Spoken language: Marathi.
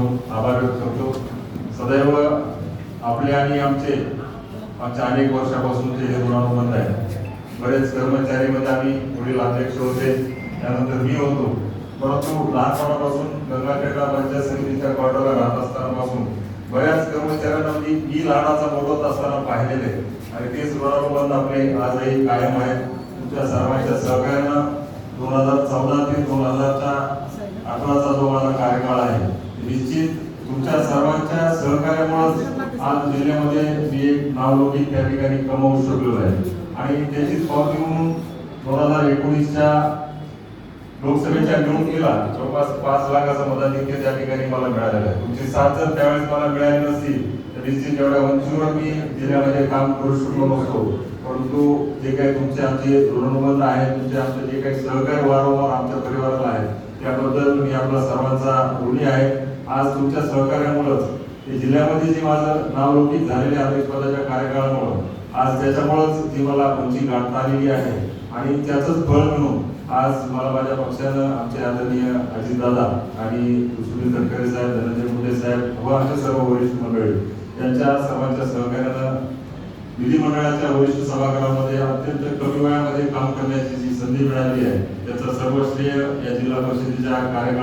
मनापासून आभार व्यक्त करतो. सदैव आपले आणि आमचे आमच्या अनेक वर्षापासूनचे हे ऋणानुबंध आहे बरेच कर्मचारीमध्ये आम्ही वडील अध्यक्ष होते त्यानंतर मी होतो. परंतु लहानपणापासून गंगाखेडा पंचायत समितीच्या क्वार्टरला राहत असतानापासून बऱ्याच कर्मचाऱ्यांना मी मी लहानाचा मोठा असताना पाहिलेले. आणि तेच ऋणानुबंध आपले आजही कायम आहेत. तुमच्या सर्वांच्या सहकार्यानं दोन हजार चौदा ते दोन हजारच्या अठराचा जो माझा कार्यकाळ आहे निश्चित तुमच्या सर्वांच्या सहकार्यामुळेच आज जिल्ह्यामध्ये मी एक नावलौकिक त्या ठिकाणी कमवू शकलो आहे. आणि त्याचीच पावती म्हणून दोन हजार एकोणीसच्या लोकसभेच्या निवडणुकीला जवळपास पाच लाखाचं मताधिक्य त्या ठिकाणी मला मिळालेलं आहे. तुमची साथ जर त्यावेळेस मला मिळाली नसती तर निश्चित एवढ्या वंचीवर मी जिल्ह्यामध्ये काम करू शकलो नसतो. परंतु जे काही तुमचे आमचे ऋणबंध आहेत तुमचे आमचे जे काही सहकार्य वारंवार आमच्या परिवाराला आहे त्याबद्दल मी आपला सर्वांचा ऋणी आहे. आज तुमच्या सहकार्यामुळंच हे जिल्ह्यामध्ये जे माझं नाव लौकिक झालेले अध्यक्षपदाच्या कार्यकाळामुळं आज त्याच्यामुळंच जी मला उंची गाठता आलेली आहे आणि त्याचंच फळ म्हणून आज मला माझ्या पक्षानं आमचे आदरणीय अजितदादा आणि सुनील तटकरे साहेब धनंजय मुंडे साहेब व आमचे सर्व वरिष्ठ मंडळी यांच्या सर्वांच्या सहकार्यानं विधिमंडळाच्या वरिष्ठ सभागृहामध्ये अत्यंत कमी वयामध्ये काम करण्याची जी संधी मिळाली आहे त्याचं सर्व श्रेय या जिल्हा परिषदेच्या कार्यकाळात